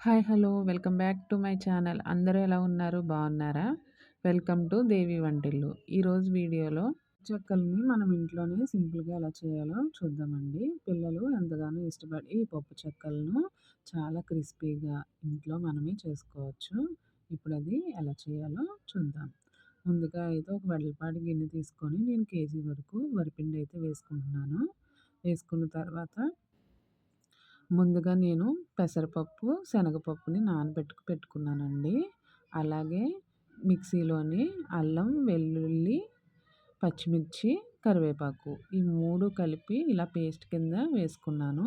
Hi hello. Welcome back to my channel. అందరూ ఎలా ఉన్నారు? బాగున్నారా? వెల్కమ్ టు దేవి వంటిల్లు. ఈరోజు వీడియోలో చెక్కల్ని మనం ఇంట్లోనే సింపుల్గా ఎలా చేయాలో చూద్దామండి. పిల్లలు ఎంతగానో ఇష్టపడి ఈ పప్పు చెక్కలను చాలా క్రిస్పీగా ఇంట్లో మనమే చేసుకోవచ్చు. ఇప్పుడు అది ఎలా చేయాలో చూద్దాం. ముందుగా అయితే ఒక వెడల్పాటి గిన్నె తీసుకొని నేను కేజీ వరకు వరిపిండి అయితే వేసుకుంటున్నాను. వేసుకున్న తర్వాత ముందుగా నేను పెసరపప్పు శనగపప్పుని నానబెట్టుకు పెట్టుకున్నానండి. అలాగే మిక్సీలోని అల్లం వెల్లుల్లి పచ్చిమిర్చి కరివేపాకు ఈ మూడు కలిపి ఇలా పేస్ట్ కింద వేసుకున్నాను.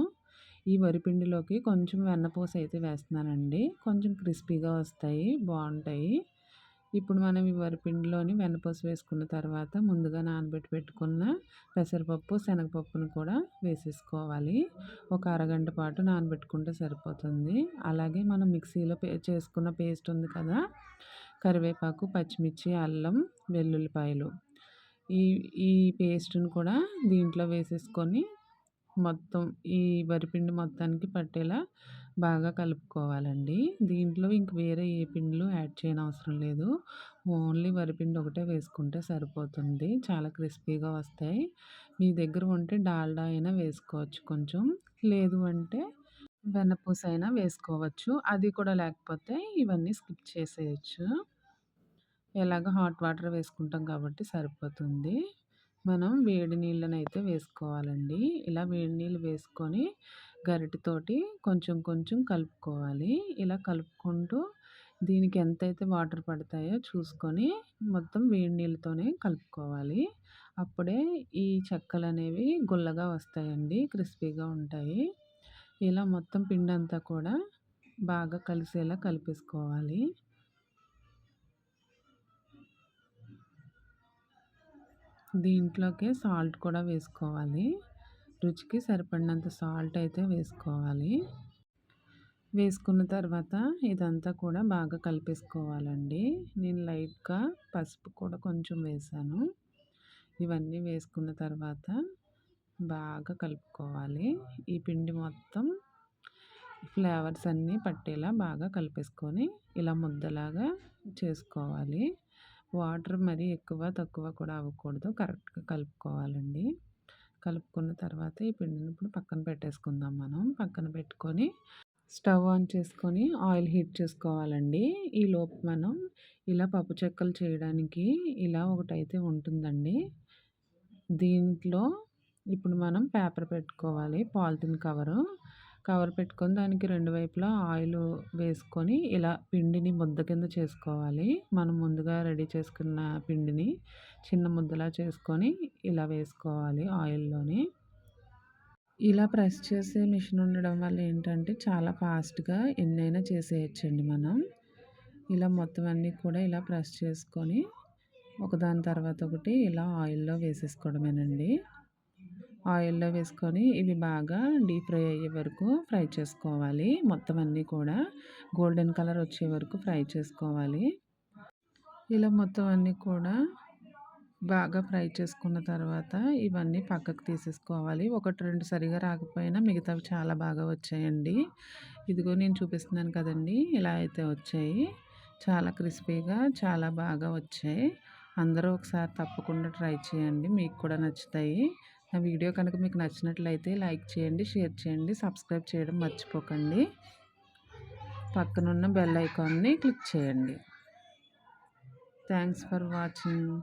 ఈ వరిపిండిలోకి కొంచెం వెన్నపూస అయితే వేస్తున్నానండి. కొంచెం క్రిస్పీగా వస్తాయి బాగుంటాయి. ఇప్పుడు మనం ఈ వరిపిండిలోని వెన్నపూస వేసుకున్న తర్వాత ముందుగా నానబెట్టి పెట్టుకున్న పెసరపప్పు శనగపప్పును కూడా వేసేసుకోవాలి. ఒక అరగంట పాటు నానబెట్టుకుంటే సరిపోతుంది. అలాగే మనం మిక్సీలో పే చేసుకున్న పేస్ట్ ఉంది కదా కరివేపాకు పచ్చిమిర్చి అల్లం వెల్లుల్లిపాయలు. ఈ ఈ పేస్ట్ను కూడా దీంట్లో వేసేసుకొని మొత్తం ఈ వరిపిండి మొత్తానికి పట్టేలా బాగా కలుపుకోవాలండి. దీంట్లో ఇంక వేరే ఏ పిండిలు యాడ్ చేయని అవసరం లేదు. ఓన్లీ వరిపిండి ఒకటే వేసుకుంటే సరిపోతుంది. చాలా క్రిస్పీగా వస్తాయి. మీ దగ్గర ఉంటే డాల్డా అయినా వేసుకోవచ్చు కొంచెం. లేదు అంటే వెన్నపూస అయినా వేసుకోవచ్చు. అది కూడా లేకపోతే ఇవన్నీ స్కిప్ చేసేయచ్చు. ఎలాగ హాట్ వాటర్ వేసుకుంటాం కాబట్టి సరిపోతుంది. మనం వేడి నీళ్ళని అయితే వేసుకోవాలండి. ఇలా వేడి నీళ్ళు వేసుకొని గరిటెతోటి కొంచెం కొంచెం కలుపుకోవాలి. ఇలా కలుపుకుంటూ దీనికి ఎంతైతే వాటర్ పడతాయో చూసుకొని మొత్తం వేడి నీళ్ళతోనే కలుపుకోవాలి. అప్పుడే ఈ చెక్కలు అనేవి గుల్లగా వస్తాయండి క్రిస్పీగా ఉంటాయి. ఇలా మొత్తం పిండి అంతా కూడా బాగా కలిసేలా కలిపేసుకోవాలి. దీంట్లోకి సాల్ట్ కూడా వేసుకోవాలి. రుచికి సరిపడినంత సాల్ట్ అయితే వేసుకోవాలి. వేసుకున్న తర్వాత ఇదంతా కూడా బాగా కలిపేసుకోవాలండి. నేను లైట్గా పసుపు కూడా కొంచెం వేసాను. ఇవన్నీ వేసుకున్న తర్వాత బాగా కలుపుకోవాలి. ఈ పిండి మొత్తం ఫ్లేవర్స్ అన్నీ పట్టేలా బాగా కలిపేసుకొని ఇలా ముద్దలాగా చేసుకోవాలి. వాటర్ మరీ ఎక్కువ తక్కువ కూడా అవ్వకూడదు. కరెక్ట్గా కలుపుకోవాలండి. కలుపుకున్న తర్వాత ఈ పిండిని ఇప్పుడు పక్కన పెట్టేసుకుందాం మనం. పక్కన పెట్టుకొని స్టవ్ ఆన్ చేసుకొని ఆయిల్ హీట్ చేసుకోవాలండి. ఈ లోపు మనం ఇలా పప్పు చెక్కలు చేయడానికి ఇలా ఒకటైతే ఉంటుందండి. దీంట్లో ఇప్పుడు మనం పేపర్ పెట్టుకోవాలి పాలిథిన్ కవరు. కవర్ పెట్టుకొని దానికి రెండు వైపులా ఆయిల్ వేసుకొని ఇలా పిండిని ముద్ద కింద చేసుకోవాలి. మనం ముందుగా రెడీ చేసుకున్న పిండిని చిన్న ముద్దలా చేసుకొని ఇలా వేసుకోవాలి ఆయిల్లోని. ఇలా ప్రెస్ చేసే మిషన్ ఉండడం వల్ల ఏంటంటే చాలా ఫాస్ట్గా ఎన్నైనా చేసేయచ్చండి మనం. ఇలా మొత్తం అన్నీ కూడా ఇలా ప్రెస్ చేసుకొని ఒకదాని తర్వాత ఒకటి ఇలా ఆయిల్లో వేసేసుకోవడమేనండి. ఆయిల్లో వేసుకొని ఇవి బాగా డీప్ ఫ్రై అయ్యే వరకు ఫ్రై చేసుకోవాలి. మొత్తం అన్నీ కూడా గోల్డెన్ కలర్ వచ్చే వరకు ఫ్రై చేసుకోవాలి. ఇలా మొత్తం అన్నీ కూడా బాగా ఫ్రై చేసుకున్న తర్వాత ఇవన్నీ పక్కకు తీసేసుకోవాలి. ఒకటి రెండు సరిగా రాకపోయినా మిగతావి చాలా బాగా వచ్చాయండి. ఇదిగో నేను చూపిస్తున్నాను కదండి ఇలా అయితే వచ్చాయి. చాలా క్రిస్పీగా చాలా బాగా వచ్చాయి. అందరూ ఒకసారి తప్పకుండా ట్రై చేయండి మీకు కూడా నచ్చుతాయి. నా వీడియో కనుక మీకు నచ్చినట్లయితే లైక్ చేయండి షేర్ చేయండి సబ్స్క్రైబ్ చేయడం మర్చిపోకండి. పక్కనున్న బెల్ ఐకాన్ని క్లిక్ చేయండి. Thanks for watching.